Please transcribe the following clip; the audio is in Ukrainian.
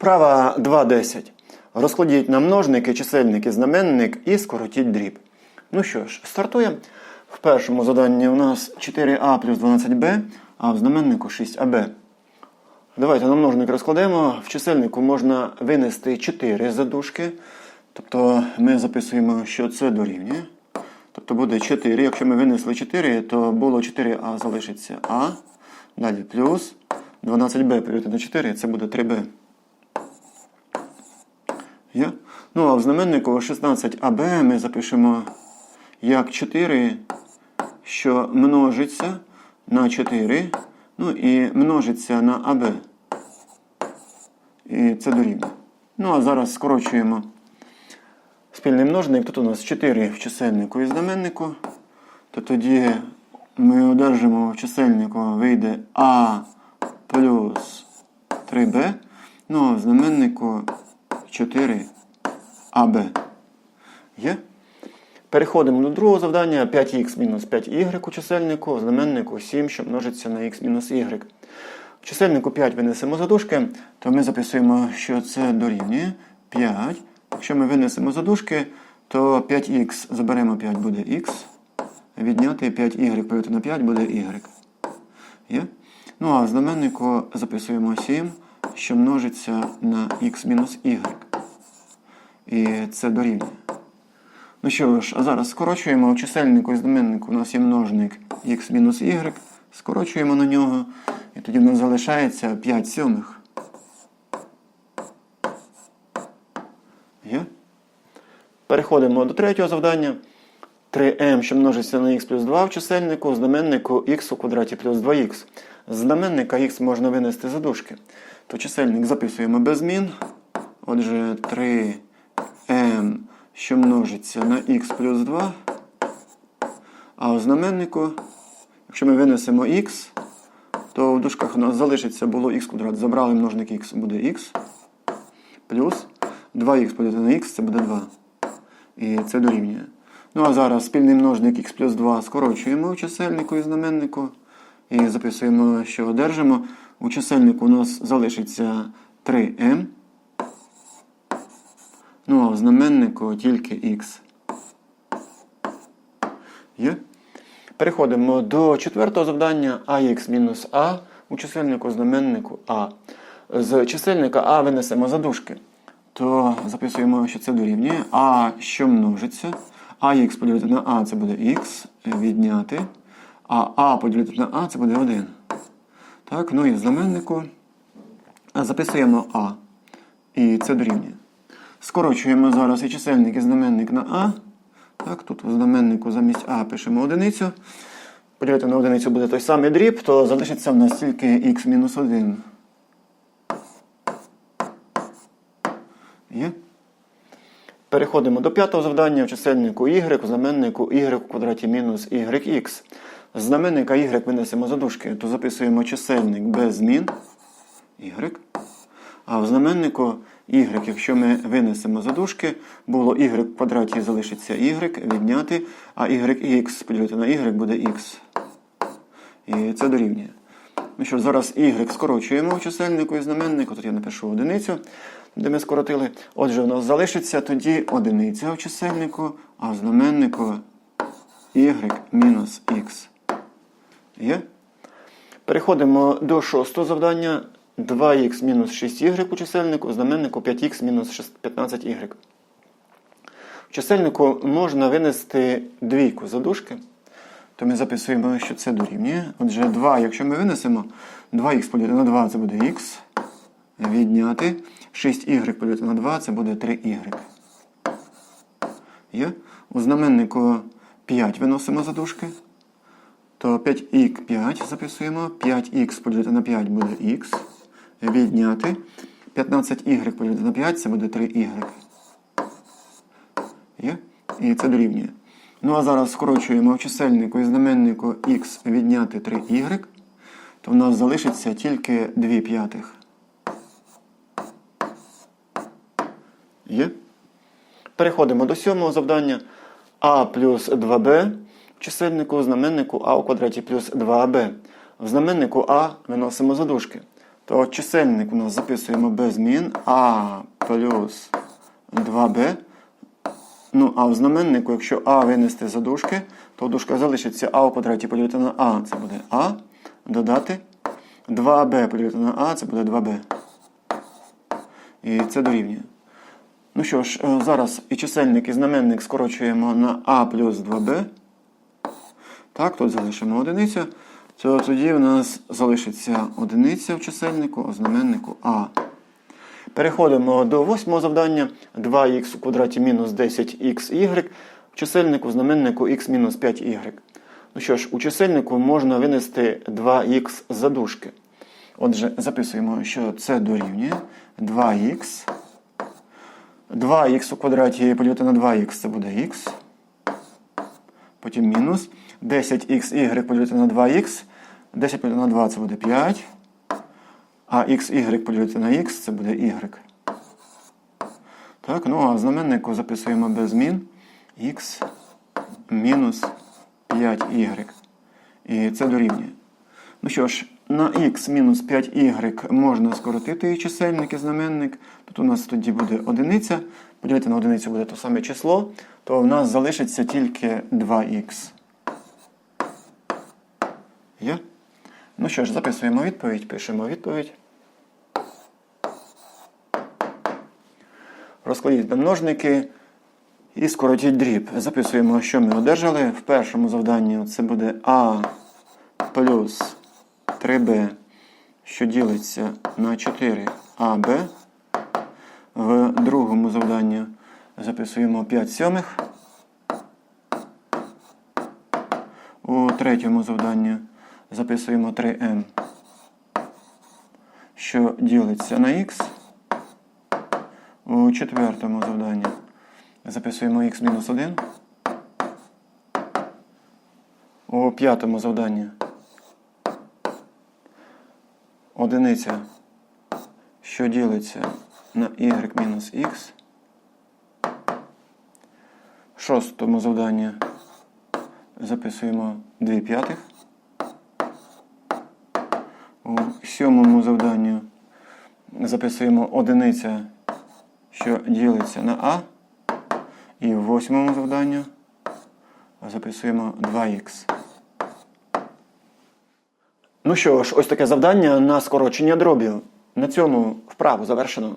Вправа 2.10. Розкладіть на множники, чисельники, знаменник і скоротіть дріб. Ну що ж, стартуємо. В першому заданні у нас 4а плюс 12b, а в знаменнику 6аб. Давайте на множник розкладемо. В чисельнику можна винести 4 задушки. Тобто ми записуємо, що це дорівнює. Тобто буде 4. Якщо ми винесли 4, то було 4а залишиться А. Далі плюс 12b поділити на 4, це буде 3b. Є? Ну а в знаменнику 16аб ми запишемо як 4, що множиться на 4, ну і множиться на АБ. І це дорівнює. Ну а зараз скорочуємо спільний множник. Тут у нас 4 в чисельнику і знаменнику. То тоді ми одержимо в чисельнику вийде А плюс 3Б. Ну а в знаменнику 4АБ. Є? Переходимо до другого завдання. 5х мінус 5y у чисельнику, знаменнику 7, що множиться на х мінус y. В чисельнику 5 винесемо задушки, то ми записуємо, що це дорівнює 5. Якщо ми винесемо задушки, то 5х заберемо 5 буде х. Відняти 5y поділити на 5 буде y. Є? Ну а в знаменнику записуємо 7, що множиться на х мінус y. І це дорівнює. Ну що ж, а зараз скорочуємо в чисельнику і знаменнику у нас є множник х мінус y. Скорочуємо на нього. І тоді в нас залишається 5 сьомих. Переходимо до третього завдання. 3m, що множиться на х плюс 2 в чисельнику, в знаменнику х у квадраті плюс 2х. З знаменника х можна винести задушки. То чисельник записуємо без змін. Отже, 3m, що множиться на х плюс 2. А у знаменнику, якщо ми винесемо х, то в дужках у нас залишиться було х квадрат. Забрали множник х, буде х. Плюс 2х поділити на х, це буде 2. І це дорівнює. Ну а зараз спільний множник х плюс 2 скорочуємо в чисельнику і знаменнику. І записуємо, що одержимо. У чисельнику у нас залишиться 3m. Ну а в знаменнику тільки х. Є? Переходимо до четвертого завдання ax мінус а у чисельнику знаменнику а. З чисельника а винесемо задушки. То записуємо, що це дорівнює. А що множиться. АХ поділити на А це буде х, відняти. А А поділити на А це буде 1. Так, ну і знаменнику записуємо А. І це дорівнює. Скорочуємо зараз і чисельник і знаменник на А. Так, тут в знаменнику замість А пишемо одиницю. Поділити на одиницю буде той самий дріб, то залишиться в нас тільки х-1. Є? Переходимо до п'ятого завдання в чисельнику y, в знаменнику y в квадраті мінус yx. З знаменника y винесемо задушки, то записуємо чисельник без змін y. А в знаменнику y, якщо ми винесемо задушки, було y в квадраті залишиться y, відняти, а yx поділити на y буде x. І це дорівнює. Ну що, зараз y скорочуємо в чисельнику і знаменнику, тут я напишу одиницю, де ми скоротили. Отже, у нас залишиться тоді одиниця в чисельнику, а в знаменнику y мінус x. Є? Переходимо до шостого завдання. 2х мінус 6y у чисельнику, в знаменнику 5х мінус 15y. В чисельнику можна винести двійку задушки, то ми записуємо, що це дорівнює. Отже, 2, якщо ми винесемо, 2х поділити на 2 це буде х. Відняти. 6y поділити на 2 це буде 3y. Є? У знаменнику 5 виносимо задушки. То 5х 5 записуємо. 5х поділити на 5 буде х. Відняти. 15y поділити на 5 це буде 3y. Є? І це дорівнює. Ну а зараз скорочуємо в чисельнику і знаменнику х відняти 3y, то в нас залишиться тільки 2 п'ятих. Є? Переходимо до сьомого завдання. А плюс 2b в чисельнику, знаменнику а у квадраті плюс 2аб. В знаменнику А виносимо задушки. То чисельник у нас записуємо без змін А плюс 2b. Ну, а в знаменнику, якщо А винести за дужки, то в дужках залишиться А у квадраті поділити на А, це буде А. Додати 2b поділити на А, це буде 2b. І це дорівнює. Ну що ж, е, зараз і чисельник, і знаменник скорочуємо на А плюс 2b. Так, тут залишимо одиницю. То тоді в нас залишиться одиниця в чисельнику, в знаменнику А. Переходимо до восьмого завдання. 2х у квадраті мінус 10xy. В чисельнику, в знаменнику x мінус 5y. Ну що ж, у чисельнику можна винести 2х за дужки. Отже, записуємо, що це дорівнює 2х. 2х у квадраті поділити на 2х це буде х. Потім мінус. 10xy поділити на 2х. 10 поділити на 2 це буде 5. А xy поділити на x це буде y. Так, ну а знаменнику записуємо без змін x мінус 5y. І це дорівнює. Ну що ж, на x мінус 5y можна скоротити і чисельник, і знаменник. Тут у нас тоді буде одиниця. Поділити на одиницю буде те саме число, то в нас залишиться тільки 2х. Є? Ну що ж, записуємо відповідь, пишемо відповідь. Розкладіть на множники і скоротіть дріб. Записуємо, що ми одержали. В першому завданні це буде А плюс 3b, що ділиться на 4аб. В другому завданні записуємо 5 сьомих. У третьому завданні записуємо 3m, що ділиться на х. У четвертому завданні записуємо х-1. У п'ятому завданні одиниця, що ділиться на y мінус х. В шостому завданні записуємо 2 п'ятих. У сьомому завданню записуємо одиниця, що ділиться на А. І в восьмому завданню записуємо 2х. Ну що ж, ось таке завдання на скорочення дробів. На цьому вправу завершено.